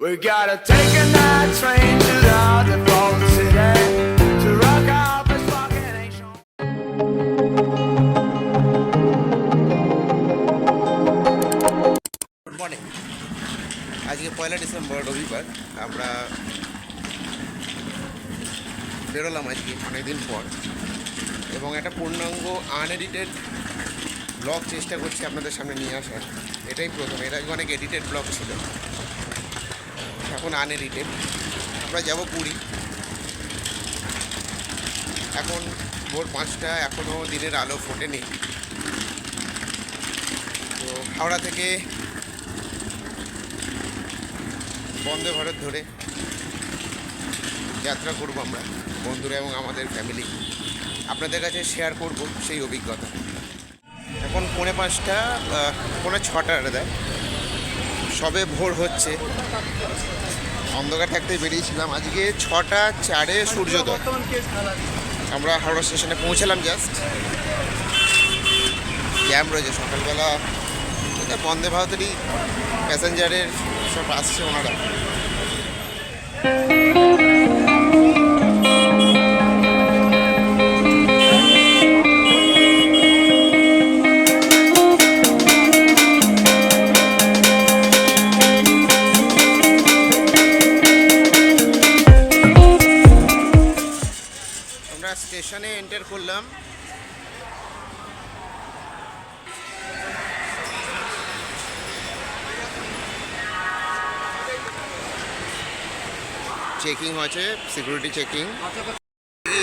We gotta take a night train to the underground city to rock out this fucking nation. Good morning আজকে পয়লা December, রবিবার। আমরা বেরোলাম আজকে অনেকদিন পর। এবং একটা পূর্ণাঙ্গ আনএডিটেড ব্লগ চেষ্টা করছি আপনাদের সামনে নিয়ে আসার। এটাই প্রথম। এর আগে অনেক এডিটেড ব্লগ ছিল। এখন আনএডিটেড আমরা যাব পুরী। এখন ভোর পাঁচটা এখনও দিনের আলো ফোটেনি। তো হাওড়া থেকে বন্দে ভারত ধরে যাত্রা করব আমরা, বন্ধুরা এবং আমাদের ফ্যামিলি আপনাদের কাছে শেয়ার করব সেই অভিজ্ঞতা। এখন পৌনে পাঁচটা পৌনে ছটা দেয় সবে ভোর হচ্ছে। অন্ধকার থাকতে বেরিয়েছিলাম। আজকে ছটা চারে সূর্যোদয়। আমরা হাওড়া স্টেশনে পৌঁছালাম জাস্ট জ্যাম রয়েছে। সকালবেলা এটা বন্দে ভারতেরই প্যাসেঞ্জারের সব আসছে ওনারা। স্টেশনে এন্টার করলাম। চেকিং হচ্ছে সিকিউরিটি চেকিং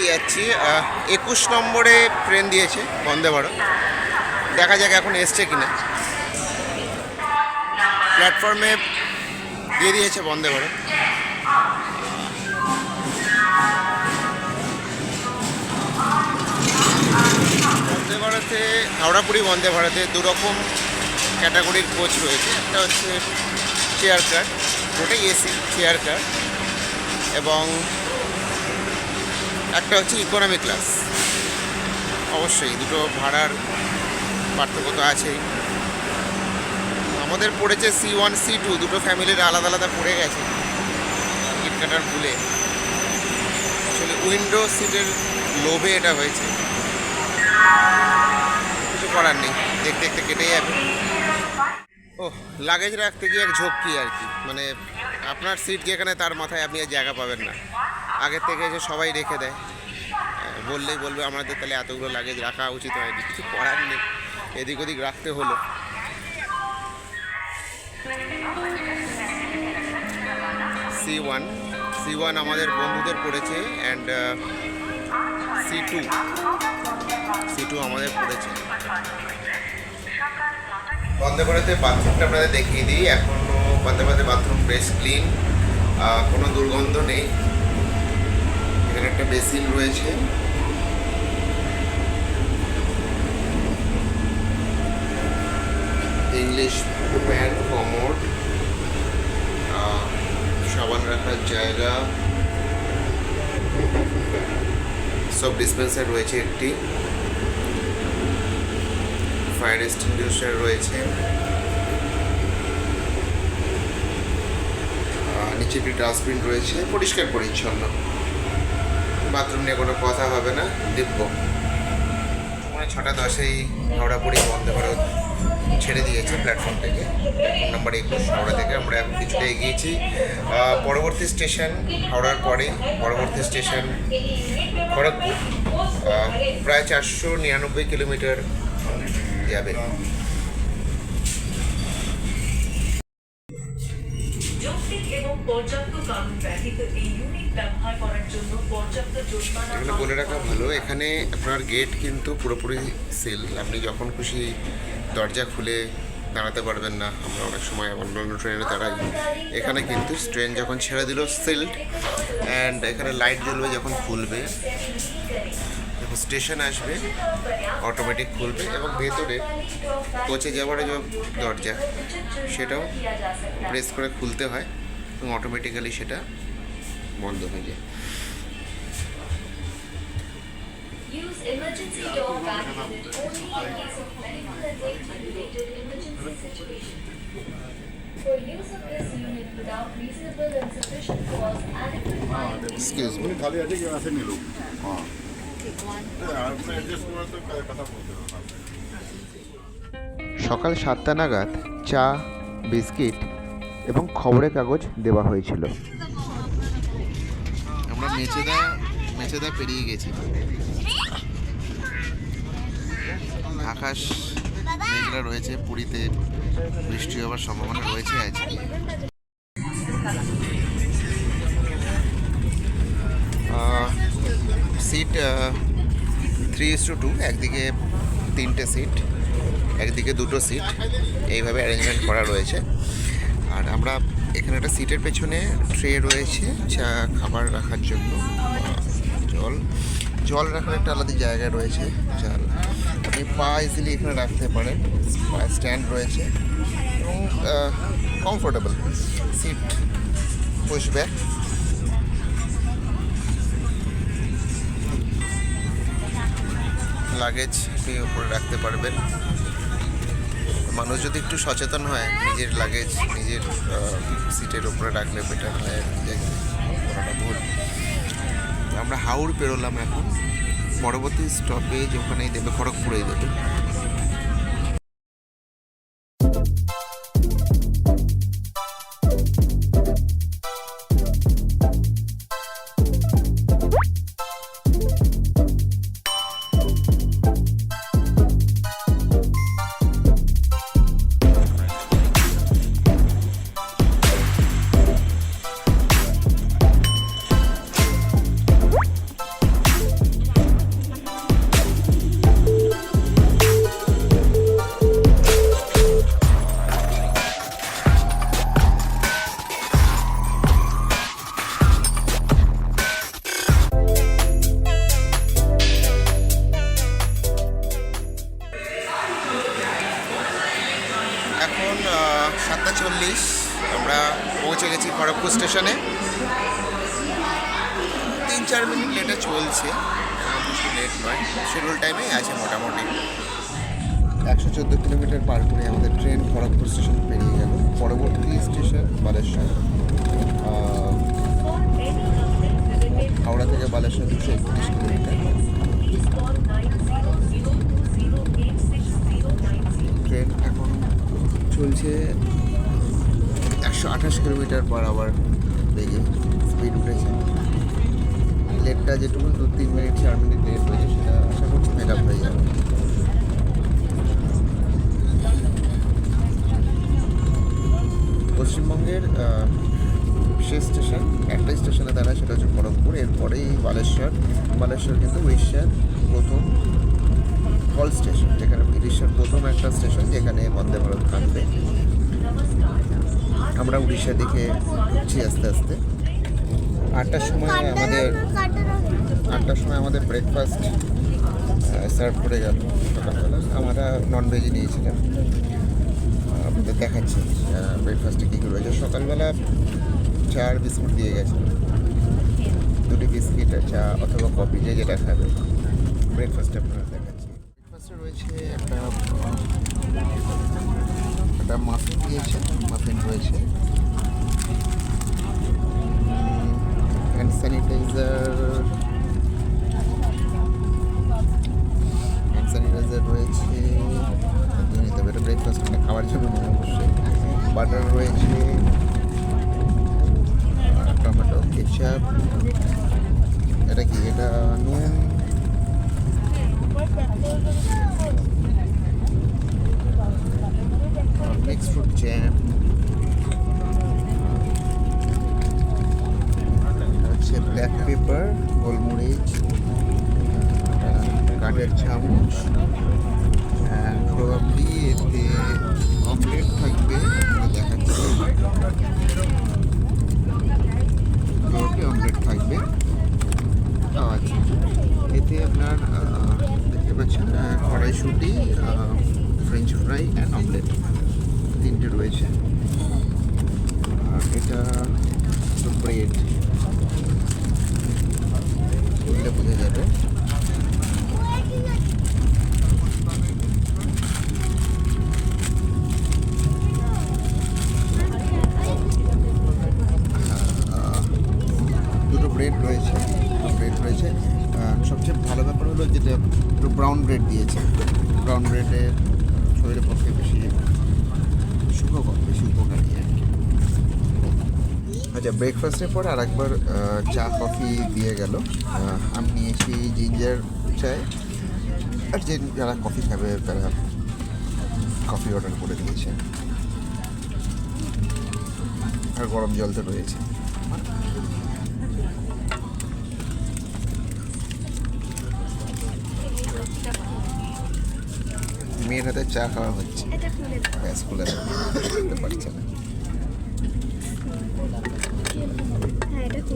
যাচ্ছি একুশ নম্বরে ট্রেন দিয়েছে, বন্দে ভারত। দেখা যাক এখন এসছে কিনা। প্ল্যাটফর্মে দিয়ে দিয়েছে বন্দে ভারত। ভারতে হাওড়াপুরি বন্দে ভারতে দুরকম ক্যাটাগরির কোচ রয়েছে। একটা হচ্ছে চেয়ার কার ওটাই এসি চেয়ার কার এবং একটা হচ্ছে ইকোনমি ক্লাস অবশ্যই দুটো ভাড়ার পার্থক্য তো আছেই। আমাদের পড়েছে সি ওয়ান সি টু দুটো ফ্যামিলির আলাদা আলাদা পড়ে গেছে। টিকিট কাটার ভুলে। আসলে উইন্ডো সিটের লোভে এটা হয়েছে। কিছু করার নেই। দেখতে দেখতে কেটে যাবে। ও লাগেজ রাখতে গিয়ে এক ঝক্কি আর কি। মানে আপনার সিট যেখানে তার মাথায় আপনি আর জায়গা পাবেন না। আগের থেকে এসে সবাই রেখে দেয়। বললেই বলবে, আমাদের তাহলে এতগুলো লাগেজ রাখা উচিত হয়নি। কিছু করার নেই। এদিক ওদিক রাখতে হলো। সি ওয়ান সি ওয়ান আমাদের বন্ধুদের পড়েছে and C two C two আমাদের পড়েছে বন্দে ভারতের বাথরুমটা আপনাদের দেখিয়ে দিই। এখনও বন্দে ভারতের বাথরুম বেশ ক্লিন কোনো দুর্গন্ধ নেই। এখানে একটা বেসিন রয়েছে। ইংলিশ প্যান্ট কমোড সাবান রাখার জায়গা। সব ডিসপেন্সার রয়েছে একটি। ফায়ার এক্সটিংগুইশার রয়েছে। নিচে একটি ডাস্টবিন রয়েছে, পরিষ্কার পরিচ্ছন্ন। বাথরুম নিয়ে কোনো কথা হবে না দিব্য মানে ছটা দশেই হাওড়াপুরি বন্দে ভারত ছেড়ে দিয়েছে প্ল্যাটফর্ম থেকে। প্ল্যাটফর্ম নাম্বার একুশ, হাওড়া থেকে আমরা এখন কিছুটা এগিয়েছি। পরবর্তী স্টেশন হাওড়ার পরে, পরবর্তী স্টেশন খড়গপুর। প্রায় চারশো নিরানব্বই কিলোমিটার যাবে। এখানে বলে রাখা ভালো। এখানে আপনার গেট কিন্তু পুরোপুরি সেল আপনি যখন খুশি দরজা খুলে দাঁড়াতে পারবেন না। আমরা অনেক সময় অন্যান্য ট্রেনে দাঁড়াই। এখানে কিন্তু ট্রেন যখন ছেড়ে দিল সিল্ড অ্যান্ড এখানে লাইট জ্বলবে যখন খুলবে। স্টেশন আসবে অটোমেটিক খুলবে এবং ভেতরে পচে যাওয়ার যে দরজা সেটাও প্রেস করে খুলতে হয় এবং অটোমেটিক্যালি সেটা বন্ধ হয়ে যায়। খালি আছে কেউ সকাল সাতটা নাগাদ চা, বিস্কিট এবং খবরের কাগজ দেওয়া হয়েছিল। আমরা মেচেদা মেচেদা পেরিয়ে গেছি। আকাশ মেঘলা রয়েছে, পুরীতে বৃষ্টি হওয়ার সম্ভাবনা রয়েছে আজকে seat three is to two একদিকে তিনটে সিট একদিকে দুটো সিট এইভাবে অ্যারেঞ্জমেন্ট করা রয়েছে। আর আমরা এখানে একটা সিটের পেছনে ট্রে রয়েছে চা খাবার রাখার জন্য জল জল রাখার একটা আলাদা জায়গা রয়েছে চাল আপনি পা ইজিলি এখানে রাখতে পারেন, পা স্ট্যান্ড রয়েছে, এবং কমফোর্টেবল সিট পুশব্যাক লাগেজ আপনি উপরে রাখতে পারবেন। মানুষ যদি একটু সচেতন হয়, নিজের লাগেজ নিজের সিটের উপরে রাখলে বেটার হয়। আমরা হাওড় পেরোলাম এখন। পরবর্তী স্টপেজ ওখানেই দেবে, খড়গপুরেই দেবে। একশো চোদ্দ কিলোমিটার পার করে আমাদের ট্রেন খড়গপুর স্টেশন পেরিয়ে গেল। পরবর্তী স্টেশন বালেশ্বর। হাওড়া থেকে বালেশ্বর দুশো একত্রিশ কিলোমিটার। ট্রেন এখন চলছে একশো আঠাশ কিলোমিটার পার আওয়ার বেগে। স্পিড উঠেছে। লেটটা যেটুকু, দু তিন মিনিট, চার মিনিট লেট হয়েছে, সেটা আশা করছি মেক আপ হয়ে যাবে। পশ্চিমবঙ্গের শেষ স্টেশন একটা স্টেশনে দাঁড়ায় সেটা হচ্ছে খড়গপুর। এরপরেই বালেশ্বর। বালেশ্বর কিন্তু উড়িষ্যার প্রথম হল স্টেশন যেখানে উড়িষ্যার প্রথম একটা স্টেশন যেখানে বন্দে ভারত থাকবে আমরা উড়িষ্যা দিকে ঢুকছি আস্তে আস্তে। আটটার সময় আমাদের আটটার সময় আমাদের ব্রেকফাস্ট সার্ভ করে গেল। সকালবেলা। আমরা নন ভেজ নিয়েছিলাম। আপনাদের দেখাচ্ছি। ব্রেকফাস্টে কী কী রয়েছে? সকালবেলা চা আর বিস্কুট দিয়ে গেছে। দুটি বিস্কিট চা অথবা কফি যে যেটা খাবে। ব্রেকফাস্টে আপনারা দেখাচ্ছি। ব্রেকফাস্টে রয়েছে একটা একটা মাফিন দিয়েছে। মাফিন রয়েছে। হ্যান্ড স্যানিটাইজার হ্যান্ড স্যানিটাইজার রয়েছে। এটা ব্রেকফাস্ট মানে খাওয়ার জন্য নয় অবশ্যই। বাটার রয়েছে টমেটো কেচাপ এটা কি, এটা নুন? মিক্স ফ্রুট জ্যাম হচ্ছে ব্ল্যাক পেপার গোলমরিচ কাঠের চামচ। প্রবাবলি এতে অমলেট থাকবে দেখাচ্ছি। প্রবাবলি অমলেট থাকবে। আচ্ছা এতে আপনার দেখতে পাচ্ছেন কড়াইশুঁটি ফ্রেঞ্চ ফ্রাই অ্যান্ড অমলেট তিনটে রয়েছে। আর এটা ব্রেড বোঝা যাবে রয়েছে ব্রেড রয়েছে আহ, সবচেয়ে ভালো ব্যাপার হলো যেটা একটু ব্রাউন ব্রেড দিয়েছে। ব্রাউন ব্রেডে শরীরের পক্ষে বেশি শুভ বেশি উপকারী আর কি। আচ্ছা ব্রেকফাস্টের পর আর একবার চা, কফি দিয়ে গেল। আমি নিয়েছি জিঞ্জার চায়। আর যে যারা কফি খাবে, তারা কফি অর্ডার করে দিয়েছে। আর গরম জল তো রয়েছে। মেয়ের হাতে চা খাওয়া হচ্ছে। ব্যাস খুলে দেখতে পারছে না। হ্যাঁ এটা কি?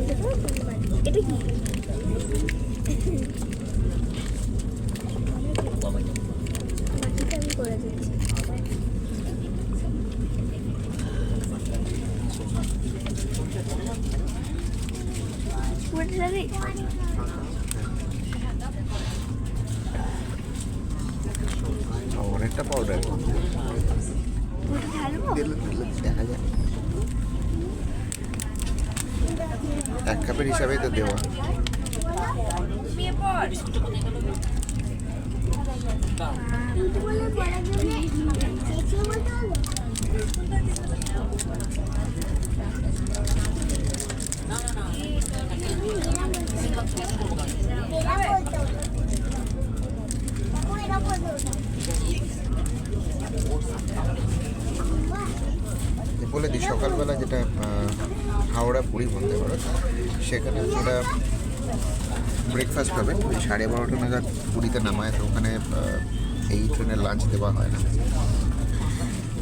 অনেকটা পাউডার? দেখা যায় এক কাপের হিসাবেই তো দেওয়া কিন্তু বলে দিই, সকালবেলা যেটা হাওড়া পুরী বলতে পারো সেখানে ওরা ব্রেকফাস্ট পাবেন সাড়ে বারোটা নাগাদ পুরীতে নামায়, তো ওখানে এই ট্রেনের লাঞ্চ দেওয়া হয় না।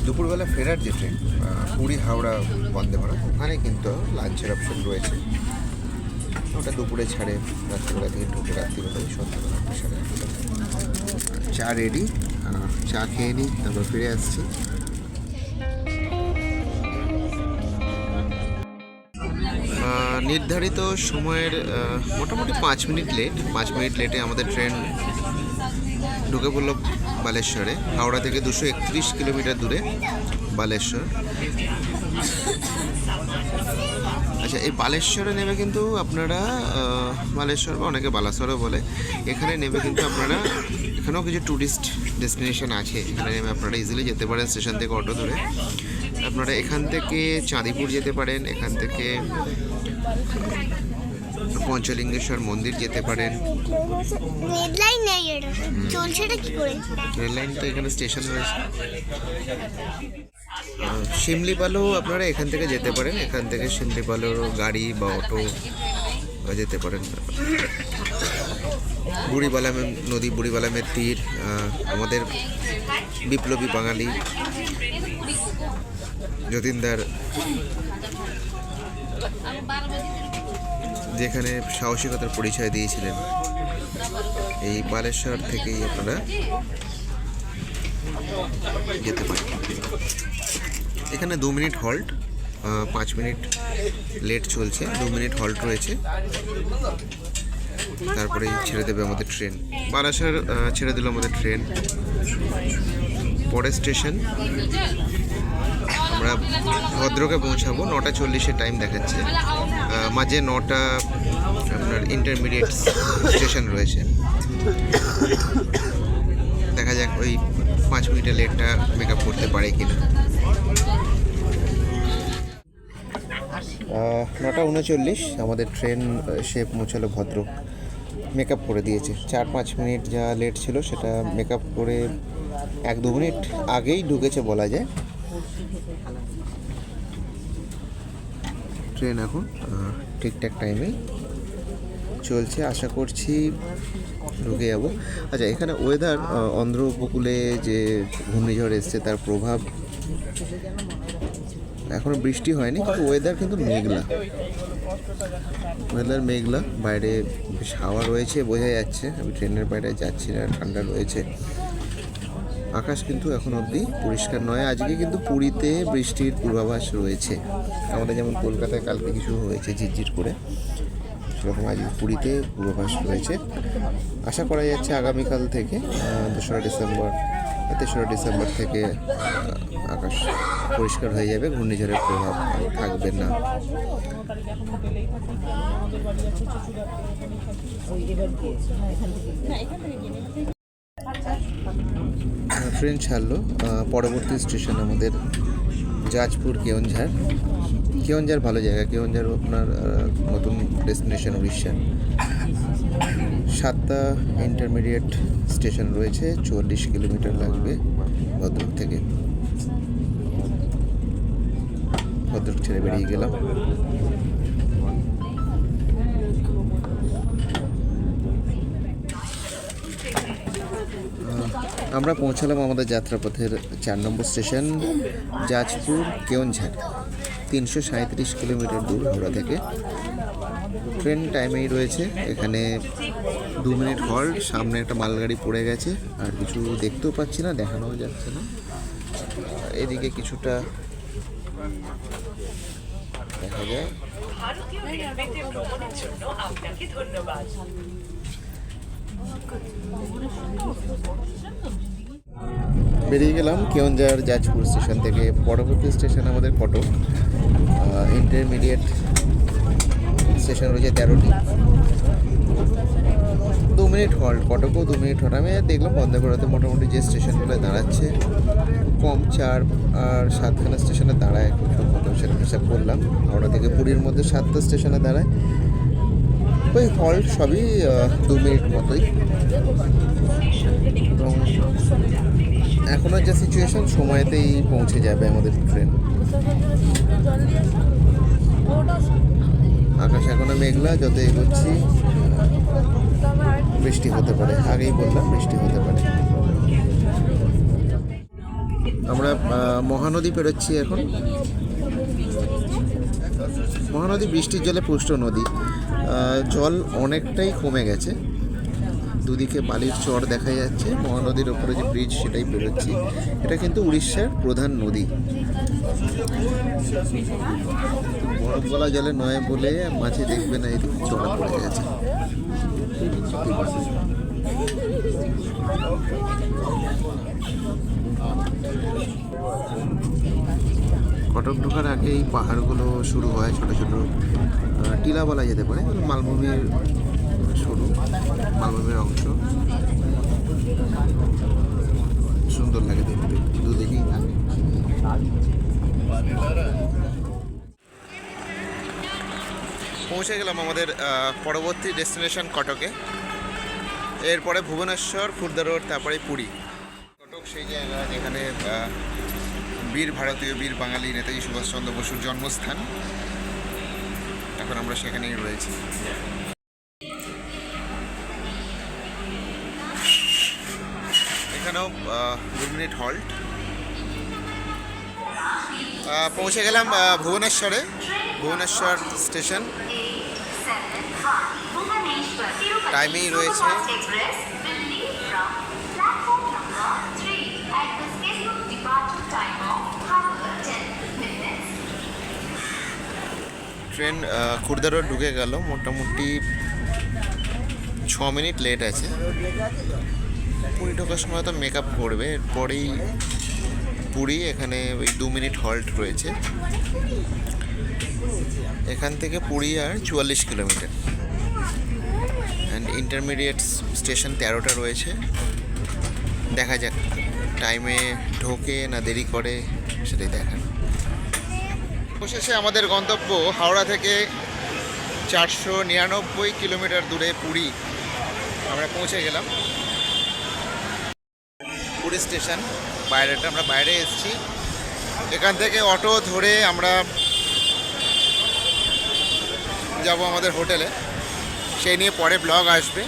দুপুরবেলা ফেরার যে ট্রেন পুরী হাওড়া বন্দে ভারত ওখানে কিন্তু লাঞ্চের অপশন রয়েছে। ওটা দুপুরে ছাড়ে, রাত্রিবেলা থেকে ঢুকে রাত্রিবেলা সন্ধ্যাবেলা সাড়ে চা রেডি চা খেয়ে নিই, তারপর ফিরে আসছি। নির্ধারিত সময়ের মোটামুটি পাঁচ মিনিট লেট পাঁচ মিনিট লেটে আমাদের ট্রেন ঢুকে পড়ল বালেশ্বরে, হাওড়া থেকে দুশো একত্রিশ কিলোমিটার দূরে। বালেশ্বর। আচ্ছা এই বালেশ্বরে নেমে কিন্তু আপনারা বালেশ্বর বা অনেকে বালাসরও বলে, এখানে নেমে কিন্তু আপনারা এখানেও কিছু ট্যুরিস্ট ডেস্টিনেশন আছে। এখানে নেমে আপনারা ইজিলি যেতে পারেন স্টেশন থেকে অটো ধরে। আপনারা এখান থেকে চাঁদিপুর যেতে পারেন, এখান থেকে পঞ্চলিঙ্গেশ্বর মন্দির যেতে পারেন। রেড লাইন নেই এটা। চলছে এটা কি করে? রেল লাইন তো এখানে স্টেশন রয়েছে। শিমলিপালও আপনারা এখান থেকে যেতে পারেন। এখান থেকে শিমলিপালের গাড়ি বা অটো যেতে পারেন। বুড়িবালামের নদী বুড়িবালামের তীর আমাদের বিপ্লবী বাঙালি যতীনদার যেখানে সাহসিকতার পরিচয় দিয়েছিলেন। এই বালেশ্বর থেকেই আপনারা যেতে পারেন। এখানে দু মিনিট হল্ট পাঁচ মিনিট লেট চলছে। দু মিনিট হল্ট রয়েছে। তারপরেই ছেড়ে দেবে আমাদের ট্রেন বারাসার ছেড়ে দিল আমাদের ট্রেন পরের স্টেশন আমরা ভদ্রকে পৌঁছাবো। নটা চল্লিশের টাইম দেখাচ্ছে। মাঝে নটা, আপনার ইন্টারমিডিয়েট স্টেশন রয়েছে। দেখা যাক ওই পাঁচ মিনিটের লেটটা মেক আপ করতে পারে কিনা। নটা উনচল্লিশ, আমাদের ট্রেন সে পৌঁছালো ভদ্রক মেক আপ করে দিয়েছে। চার পাঁচ মিনিট যা লেট ছিল, সেটা মেক আপ করে এক দু মিনিট আগেই ঢুকেছে বলা যায়। ট্রেন এখন ঠিকঠাক টাইমে চলছে। আশা করছি ঢুকে যাব। আচ্ছা এখানে ওয়েদার অন্ধ্র উপকূলে যে ঘূর্ণিঝড় এসছে, তার প্রভাব এখনও বৃষ্টি হয়নি, কিন্তু ওয়েদার কিন্তু মেঘলা। ওয়েদার মেঘলা, বাইরে বেশ হাওয়া রয়েছে, বোঝা যাচ্ছে। আমি ট্রেনের বাইরে যাচ্ছি না, ঠান্ডা রয়েছে। আকাশ কিন্তু এখন অবধি পরিষ্কার নয়। আজকে কিন্তু পুরীতে বৃষ্টির পূর্বাভাস রয়েছে। আমাদের যেমন কলকাতায় কালকে কিছু হয়েছে ঝিরঝির করে, সেরকম আজ পুরীতে পূর্বাভাস রয়েছে। আশা করা যাচ্ছে আগামীকাল থেকে দোসরা ডিসেম্বর, তেসরা ডিসেম্বর থেকে আকাশ পরিষ্কার হয়ে যাবে, ঘূর্ণিঝড়ের প্রভাব থাকবে না। ট্রেন ছাড়লো পরবর্তী স্টেশন আমাদের জাজপুর কেওনঝাড় কেওনঝাড় ভালো জায়গা কেওনঝাড় আপনার নতুন ডেস্টিনেশন উড়িষ্যার সাতটা ইন্টারমিডিয়েট স্টেশন রয়েছে, চুয়াল্লিশ কিলোমিটার লাগবে ভদ্রক থেকে। ভদ্রক ছেড়ে বেরিয়ে গেলাম। আমরা পৌঁছালাম আমাদের যাত্রাপথের চার নম্বর স্টেশন জাজপুর কেওনঝাড় তিনশো সাঁত্রিশ কিলোমিটার দূর হাওড়া থেকে। ট্রেন টাইমেই রয়েছে। এখানে দু মিনিট হল্ট সামনে একটা মালগাড়ি পড়ে গেছে। আর কিছু দেখতেও পাচ্ছি না, দেখানোও যাচ্ছে না। এদিকে কিছুটা দেখা যায়। বেরিয়ে গেলাম কেওনঝাড় জাজপুর স্টেশন থেকে, পরবর্তী স্টেশন আমাদের কটক ইন্টারমিডিয়েট স্টেশন রয়েছে তেরোটি। দু মিনিট হল্ট কটকও দু মিনিট হল্ট আমি দেখলাম বন্ধ করাতে মোটামুটি যে স্টেশনগুলো দাঁড়াচ্ছে, কম চার আর সাতখানা স্টেশনে দাঁড়ায় খুব হিসাব করলাম। হাওড়া থেকে পুরীর মধ্যে সাতটা স্টেশনে দাঁড়ায় ওই হল্ট সবই দু মিনিট মতোই। এবং এখনও যা সিচুয়েশন সময়তেই পৌঁছে যাবে আমাদের ট্রেন আকাশ এখনও মেঘলা, যত এগোচ্ছি বৃষ্টি হতে পারে। আগেই বললাম, বৃষ্টি হতে পারে। আমরা মহানদী পেরোচ্ছি এখন। মহানদী বৃষ্টির জলে পুষ্ট নদী। জল অনেকটাই কমে গেছে। দুদিকে বালির চর দেখা যাচ্ছে। মহানদীর ওপরে যে ব্রিজ সেটাই পেরোচ্ছি। এটা কিন্তু উড়িষ্যার প্রধান নদী। বরফ গলা জলে নয় বলে মাছে দেখবে না এদিকে চড়া পড়ে গেছে। কটক ঢোকার আগে এই পাহাড়গুলো শুরু হয় ছোট ছোট টিলা বলা যেতে পারে মালভূমির শুরু, মালভূমির অংশ। সুন্দর লাগে দেখতে দুদিকেই থাকে পৌঁছে গেলাম আমাদের পরবর্তী ডেস্টিনেশন কটকে। এরপরে ভুবনেশ্বর, খুর্দা রোড, তারপরে পুরী। কটক সেই জায়গা যেখানে বীর ভারতীয়, বীর বাঙালি নেতাজি সুভাষচন্দ্র বসুর জন্মস্থান। এখন আমরা সেখানেই রয়েছি। এখানেও দু মিনিট হল্ট পৌঁছে গেলাম ভুবনেশ্বরে। ভুবনেশ্বর স্টেশন। টাইমেই রয়েছে। Express will leave from platform number 3 at the scheduled departure time of half 10 minutes. Train Khurda road ঢুকে গেল। মোটামুটি ছ মিনিট লেট আছে। পুরী ঢোকার সময় তো মেকআপ করবে। এরপরেই পুরী, এখানে ওই দু মিনিট হল্ট রয়েছে। এখান থেকে পুরী আর চুয়াল্লিশ কিলোমিটার। ইন্টারমিডিয়েট স্টেশন তেরোটা রয়েছে। দেখা যাক টাইমে ঢোকে না দেরি করে, সেটাই দেখার। অবশেষে আমাদের গন্তব্য হাওড়া থেকে চারশো নিরানব্বই কিলোমিটার দূরে পুরী। আমরা পৌঁছে গেলাম। পুরী স্টেশন, বাইরেটা আমরা বাইরে এসেছি। এখান থেকে অটো ধরে আমরা যাব আমাদের হোটেলে। সেই নিয়ে পরে ব্লগ আসবে।